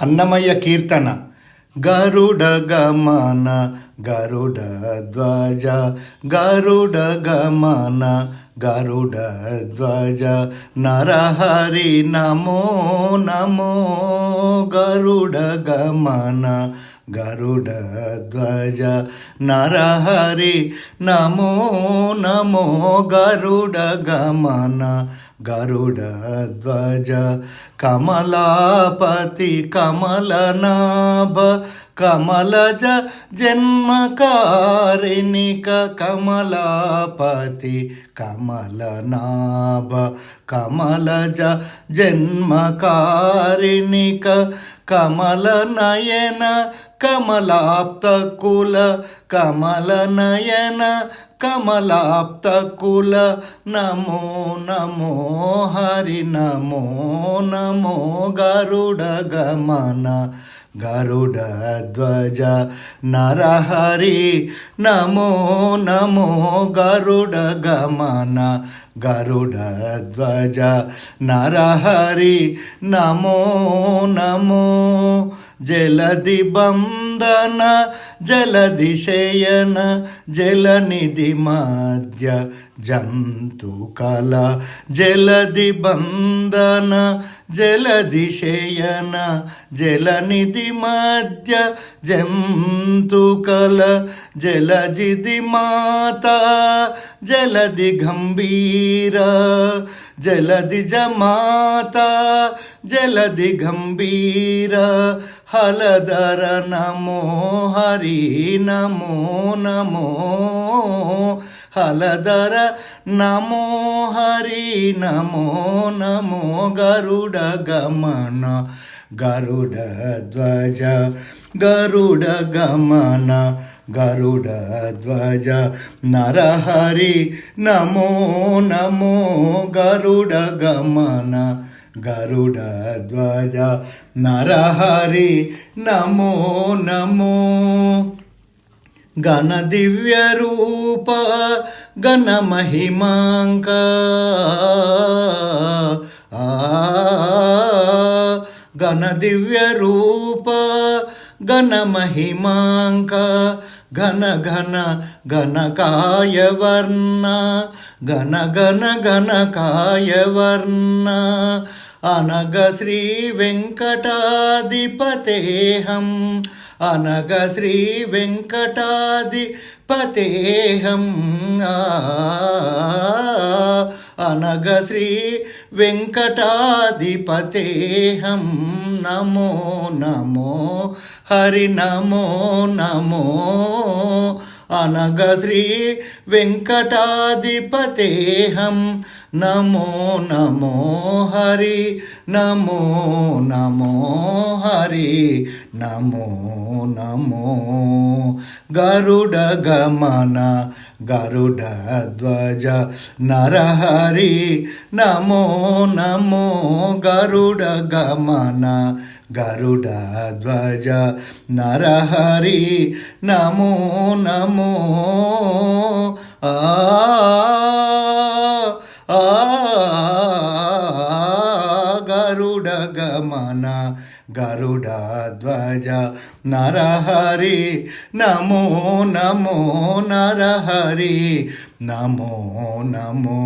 అన్నమయ్య కీర్తన గరుడ గమన గరుడ ధ్వజ గరుడ గమన గరుడ ధ్వజ నరహరి నమో నమో గరుడ గమన గరుడ ధ్వజ నరహరి నమో నమో గరుడ గమన గరుడ ధ్వజ కమలాపతి కమలనాభ కమలజ జన్మకారిణిక కమలాపతి కమలనాభ కమలజ జన్మకారిణిక కమలనయన కమలాప్త కుల కమలనయన కమలాప్త కుల నమో నమో హరి నమో నమో గరుడ గమన గరుడ ధ్వజ నరహరి నమో నమో గరుడ గమన గరుడ ధ్వజ నరహరి నమో నమో జలది బంధన జలనిధి మధ్య జంతు కల జలది బంధన జలదిశయన జలనిధి మధ్య జంతు కల జలజిది మాత జలది గంభీర జలది జమాత జలది గంభీర హలధర నమో హరి హరి నమో నమో. హలదర నమో హరి నమో నమో. గరుడ గమన గరుడ ధ్వజ గరుడ గమన గరుడ ధ్వజ. నరహరి నమో నమో. గరుడ గమన గరుడ ధ్వజ నరహరి నమో నమో. గణ దివ్య రూప గణ మహిమాంక ఘన ఘన ఘన వర్ణ ఘన ఘన ఘన వర్ణ అనగ శ్రీ వెంకటాధిపతేహం అనగ శ్రీ వెంకటాధిపతేహం ఆ, అనగ శ్రీ వెంకటాధిపతేహం నమో నమో హరి నమో నమో. అనగ శ్రీ వెంకటాధిపతేహం. నమో నమో హరి నమో నమో హరి నమో నమో. గరుడ గమన గరుడ ధ్వజ నరహరి నమో నమో. గరుడ గమన గరుడ ధ్వజ నరహరి నమో నమో. ఆ గరుడ గమన గరుడ ధ్వజ నరహరి నమో నమో నరహరి నమో నమో.